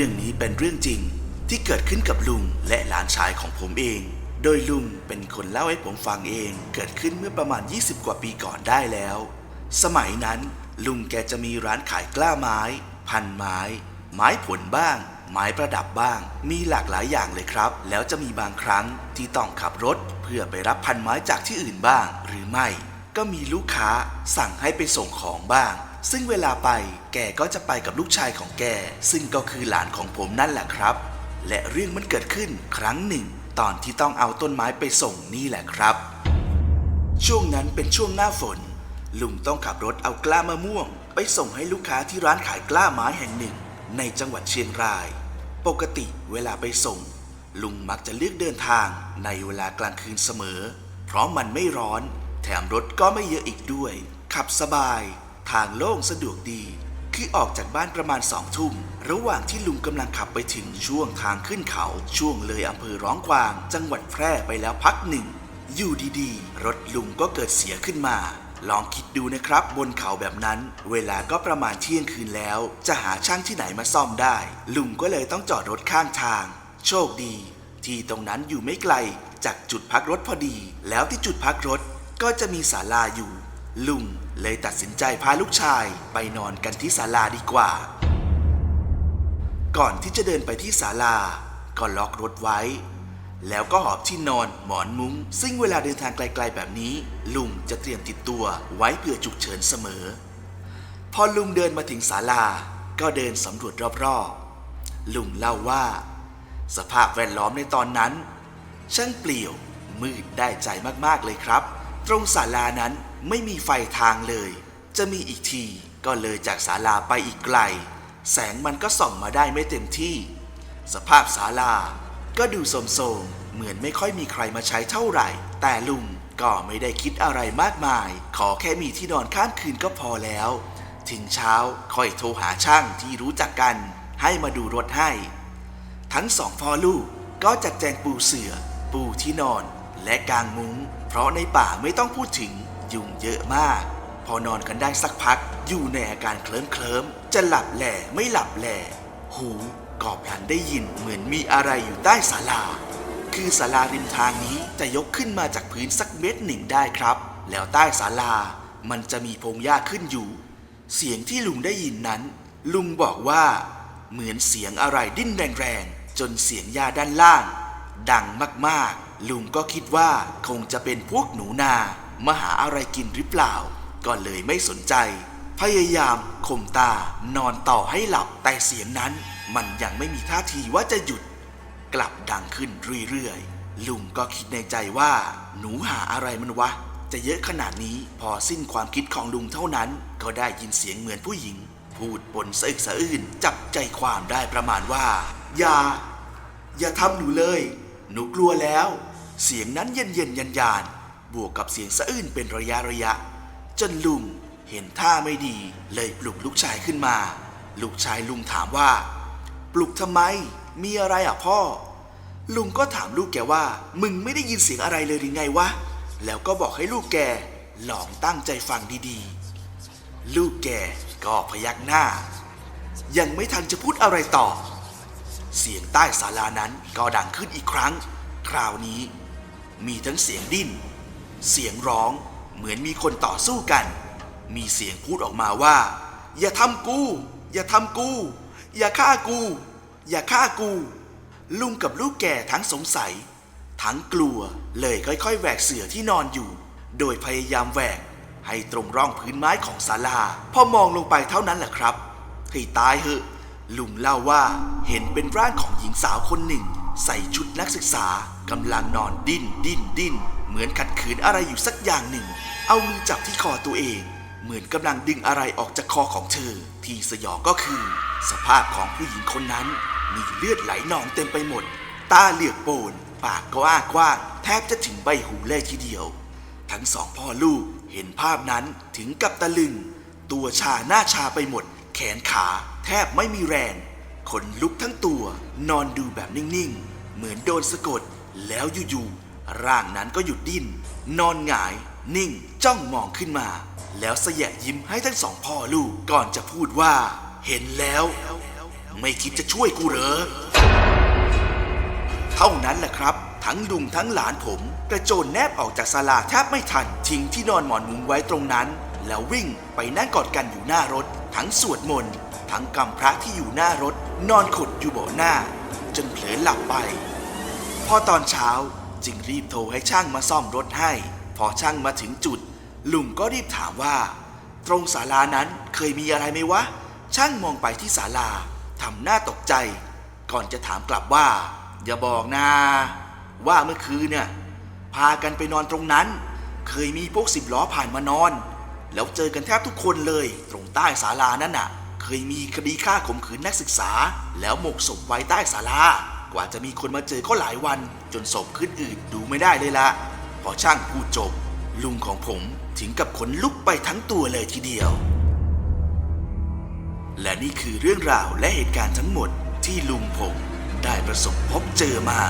รื่องนี้เป็นเรื่องจริงที่เกิดขึ้นกับลุงและหลานชายของผมเอง โดยลุงเป็นคนเล่าให้ผมฟังเองเกิดขึ้นเมื่อประมาณ 20 กว่าปีก่อนได้แล้ว สมัยนั้น ลุงแกจะมีร้านขายกล้าไม้ พันไม้ ไม้ผลบ้าง ไม้ประดับบ้าง มีหลากหลายอย่างเลยครับ แล้วจะมีบางครั้งที่ต้องขับรถ เพื่อไปรับพันไม้จากที่อื่นบ้าง หรือไม่ ก็มีลูกค้าสั่งให้ไปส่งของบ้าง ซึ่งเวลาไปแกก็จะไปกับลูกชายของแก ซึ่งก็คือหลานของผมนั่นแหละครับ และเรื่องมันเกิดขึ้นครั้งหนึ่ง ตอนที่ต้องเอาต้นไม้ไปส่งนี่แหละครับ ช่วงนั้นเป็นช่วงหน้าฝน ลุงต้องขับรถเอากล้ามะม่วง ไปส่งให้ลูกค้าที่ร้านขายกล้าไม้แห่งหนึ่ง ในจังหวัดเชียงราย ปกติเวลาไปส่ง ลุงมักจะเลือกเดินทางในเวลากลางคืนเสมอ เพราะมันไม่ร้อน แถมรถก็ไม่เยอะอีกด้วย ขับสบาย ทางโล่งสะดวกดี คือออกจากบ้านประมาณสองทุ่ม ระหว่างที่ลุงกำลังขับไปถึงช่วงทางขึ้นเขาช่วงเลยอำเภอร้องกวาง จังหวัดแพร่ไปแล้วพักหนึ่ง อยู่ดีๆ รถลุงก็เกิดเสียขึ้นมา ลองคิดดูนะครับ บนเขาแบบนั้น เวลาก็ประมาณเที่ยงคืนแล้ว จะหาช่างที่ไหนมาซ่อมได้ ลุงก็เลยต้องจอดรถข้างทาง โชคดี ที่ตรงนั้นอยู่ไม่ไกลจากจุดพักรถพอดี แล้วที่จุดพักรถก็จะมีศาลาอยู่ ลุงเลยตัดสินใจพาลูกชายไปนอนกันที่ศาลาดีกว่า ก่อนที่จะเดินไปที่ศาลา ก็ล็อกรถไว้ แล้วก็หอบที่นอนหมอนมุง้ง ซึ่งเวลาเดินทางไกล ๆ แบบนี้ ลุงจะเตรียมติดตัวไว้เพื่อฉุกเฉินเสมอ พอลุงเดินมาถึงศาลา ก็เดินสำรวจรอบๆ ลุงเล่าว่า สภาพแวดล้อมในตอนนั้น ช่างเปลี่ยวมืดได้ใจมากๆเลยครับ ตรงศาลานั้นไม่มีไฟทางเลย จะมีอีกทีก็เลยจากศาลาไปอีกไกล แสงมันก็ส่องมาได้ไม่เต็มที่ สภาพศาลาก็ดูโสมๆเหมือนไม่ค่อยมีใครมาใช้เท่าไหร่ แต่ลุงก็ไม่ได้คิดอะไรมากมาย ขอแค่มีที่นอนข้ามคืนก็พอแล้ว ถึงเช้าค่อยโทรหาช่างที่รู้จักกัน ให้มาดูรถให้ ทั้งสองพ่อลูกก็จัดแจงปูเสือ ปูที่นอนและกางมุง้ง เพราะในป่าไม่ต้องพูดถึงยุงเยอะมาก พอนอนกันได้สักพัก อยู่ในอาการเคลิ้มเคลิมๆจะหลับแหล่ไม่หลับแหล่หูก็พลันได้ยินเหมือนมีอะไรอยู่ใต้ศาลา คือศาลาริมทางนี้จะยกขึ้นมาจากพื้นสักเมตรหนึ่งได้ครับ แล้วใต้ศาลา มันจะมีพงหญ้าขึ้นอยู่ เสียงที่ลุงได้ยินนั้น ลุงบอกว่า เหมือนเสียงอะไรดิ้นแรงๆจนเสียงหญ้าด้านล่าง ดังมากๆ ลุงก็คิดว่าคงจะเป็นพวกหนูนามาหาอะไรกินหรือเปล่า ก็เลยไม่สนใจ พยายามข่มตานอนต่อให้หลับแต่เสียงนั้น มันยังไม่มีท่าทีว่าจะหยุด กลับดังขึ้นเรื่อยๆ ลุงก็คิดในใจว่า หนูหาอะไรมันวะ จะเยอะขนาดนี้พอสิ้นความคิดของลุงเท่านั้น ก็ได้ยินเสียงเหมือนผู้หญิง พูดบนสะอึกสะอื้นจับใจความได้ประมาณว่า อย่า อย่าทำหนูเลย หนูกลัวแล้ว เสียงนั้นเย็นเย็นยันยานบวกกับเสียงสะอื้นเป็นระยะระยะ จนลุงเห็นท่าไม่ดี เลยปลุกลูกชายขึ้นมา ลูกชายลุงถามว่า ปลุกทำไม มีอะไรอะพ่อ ลุงก็ถามลูกแกว่า มึงไม่ได้ยินเสียงอะไรเลยหรือไงวะ แล้วก็บอกให้ลูกแกลองตั้งใจฟังดีๆ ลูกแกก็พยักหน้า ยังไม่ทันจะพูดอะไรต่อ เสียงใต้ศาลานั้นก็ดังขึ้นอีกครั้ง คราวนี้ มีทั้งเสียงดิ้น เสียงร้องเหมือนมีคนต่อสู้กัน มีเสียงพูดออกมาว่า อย่าทำกู อย่าทำกู อย่าฆ่ากู อย่าฆ่ากู ลุงกับลูกแก่ทั้งสงสัย ทั้งกลัวเลยค่อยๆแหวกเสือที่นอนอยู่ โดยพยายามแหวกให้ตรงร่องพื้นไม้ของศาลาพอมองลงไปเท่านั้นแหละครับให้ตายเหอะ ลุงเล่าว่าเห็นเป็นร่างของหญิงสาวคนหนึ่ง ใส่ชุดนักศึกษากำลังนอนดิ้นดิ้นดิ้น เหมือนขัดขืนอะไรอยู่สักอย่างหนึ่ง เอามือจับที่คอตัวเอง เหมือนกำลังดึงอะไรออกจากคอของเธอ ที่สยองก็คือ สภาพของผู้หญิงคนนั้น มีเลือดไหลนองเต็มไปหมด ตาเหลือกโปน ปากก็อ้ากว้างแทบจะถึงใบหูเลยทีเดียว ทั้งสองพ่อลูกเห็นภาพนั้นถึงกับตะลึง ตัวชาหน้าชาไปหมด แขนขาแทบไม่มีแรงขนลุกทั้งตัวนอนดูแบบนิ่งๆ เหมือนโดนสะกดแล้วอยู่ๆ ร่างนั้นก็หยุดดิ้น นอนหงาย นิ่งจ้องมองขึ้นมา แล้วเสยะยิ้มให้ทั้งสองพ่อลูกก่อนจะพูดว่า เห็นแล้ว ไม่คิดจะช่วยกูเหรอ เท่านั้นแหละครับ ทั้งลุงทั้งหลานผมกระโจนแนบออกจากศาลาแทบไม่ทันทิ้งที่นอนหมอนมุ้งไว้ตรงนั้น แล้ววิ่งไปนั่งกอดกันอยู่หน้ารถ ทั้งสวดมนต์ทั้งกำพระที่อยู่หน้ารถนอนขดอยู่เบาะหน้า จนเผลอหลับไป พอตอนเช้าจึงรีบโทรให้ช่างมาซ่อมรถให้ พอช่างมาถึงจุด ลุงก็รีบถามว่า ตรงศาลานั้นเคยมีอะไรไหมวะ ช่างมองไปที่ศาลาทำหน้าตกใจ ก่อนจะถามกลับว่า อย่าบอกนะว่าเมื่อคืนเนี่ยพากันไปนอนตรงนั้น เคยมีพวกสิบล้อผ่านมานอน แล้วเจอกันแทบทุกคนเลย ตรงใต้ศาลานั่นน่ะ เคยมีคดีฆ่าข่มขืนนักศึกษา แล้วหมกศพไว้ใต้ศาลา กว่าจะมีคนมาเจอก็หลายวัน จนศพขึ้นอื่นดูไม่ได้เลยละพอช่างพูดจบ ลุงของผมถึงกับขนลุกไปทั้งตัวเลยทีเดียว และนี่คือเรื่องราวและเหตุการณ์ทั้งหมดที่ลุงผมได้ประสบพบเจอมา